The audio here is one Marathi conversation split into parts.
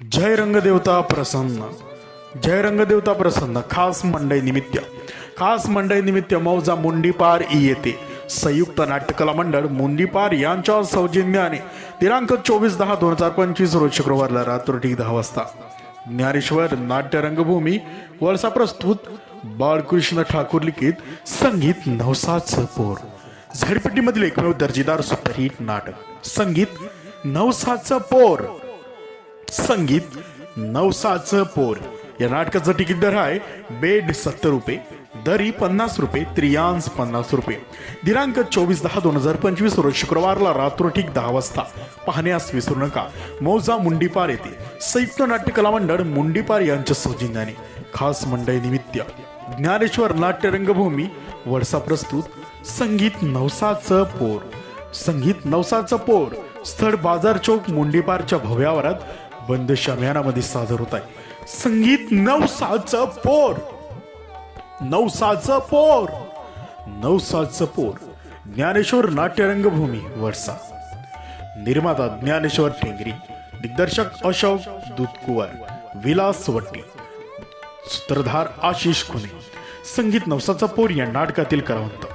जय रंगदेवता प्रसन्न. जय रंगदेवता प्रसन्न. खास मंडई निमित्त. खास मंडई निमित्त मौजा मुंडीपार ई येते. संयुक्त नाट्यकला मंडळ मुंडीपार यांच्या सौजन्याने. दिनांक चोवीस दहा दोन हजार पंचवीस रोज शुक्रवारला रात्री दहा वाजता. ज्ञानेश्वर नाट्य रंगभूमी वळसा प्रस्तुत बाळकृष्ण ठाकूर लिखित संगीत नवसाचं पोर. झडपट्टीमधील एकमेव दर्जेदार सुपरहिट नाटक संगीत नवसाचं पोर. संगीत नवसाचं पोर. या नाटकाचं तिकीट दर आहे बेड सत्तर रुपये दरी पन्नास रुपये त्रियांश पन्नास रुपये. दिनांक चोवीस दहा दोन हजार पंचवीस रोज शुक्रवारला रात्र ठीक दहा वाजता. पाहण्यास विसरू नका मौजा मुंडीपार येथे संयुक्त नाट्य कला मंडळ मुंडीपार यांच्या सौजन्याने. खास मंडळी निमित्त. ज्ञानेश्वर नाट्य रंगभूमी वडसा प्रस्तुत. संगीत नवसाचं पोर. संगीत नवसाचं पोर. स्थळ बाजार चौक मुंडीपारच्या भव्यावरात बंद शामियानामध्ये सादर होत आहे. संगीत नवसाचं पोर. नवसाचं पोर. नवसाचं पोर. ज्ञानेश्वर नाट्य रंगभूमी निर्माता ज्ञानेश्वर ठेंगरी. दिग्दर्शक अशोक दुधकुवर. विलास वट्टी. सूत्रधार आशिष खुने. संगीत नवसाचा पोर या नाटकातील करावंत.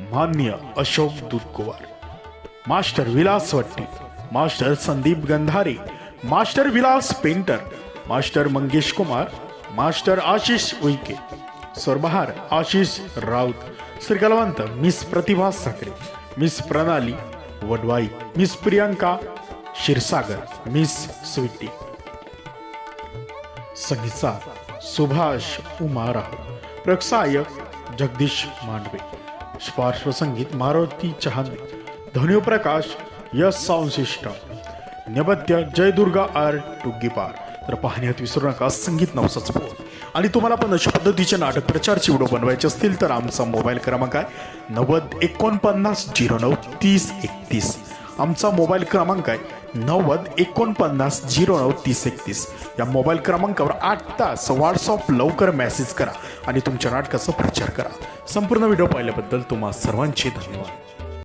मान्य Ashok Dudhkuwar. Master Vilas Watti. Master Sandeep Gandhare. Master Vilas Painter master Mangesh Kumar master Ashish Uike Swarbahar Ashish Raut श्रीकलावंत miss Pratibha Sakhare miss Pranali Wadwai miss Priyanka Kshirsagar miss Sweety संगीतचा Subhash Umarao प्रसायक जगदीश मांडवे पार्श्वसंगीत मारुती चहांदे ध्वनी प्रकाश यश साऊंड सिस्टम नेपथ्य जय दुर्गा आर्ट टुग्गीपार तर पाहण्यात विसरू नका संगीत नवसाच बोल. आणि तुम्हाला पण अशा पद्धतीचे नाटक प्रचारची व्हिडिओ बनवायचे असतील तर आमचा मोबाईल क्रमांक आहे नव्वद एकोणपन्नास झिरो नऊ तीस एकतीस. आमचा मोबाईल क्रमांक आहे नव्वद एकोणपन्नास झिरो नऊ तीस एकतीस. या मोबाईल क्रमांकावर आठ तास व्हॉट्सअप लवकर मेसेज करा आणि तुमच्या नाटकाचा प्रचार करा. संपूर्ण व्हिडिओ पाहिल्याबद्दल तुम्हा सर्वांचे धन्यवाद.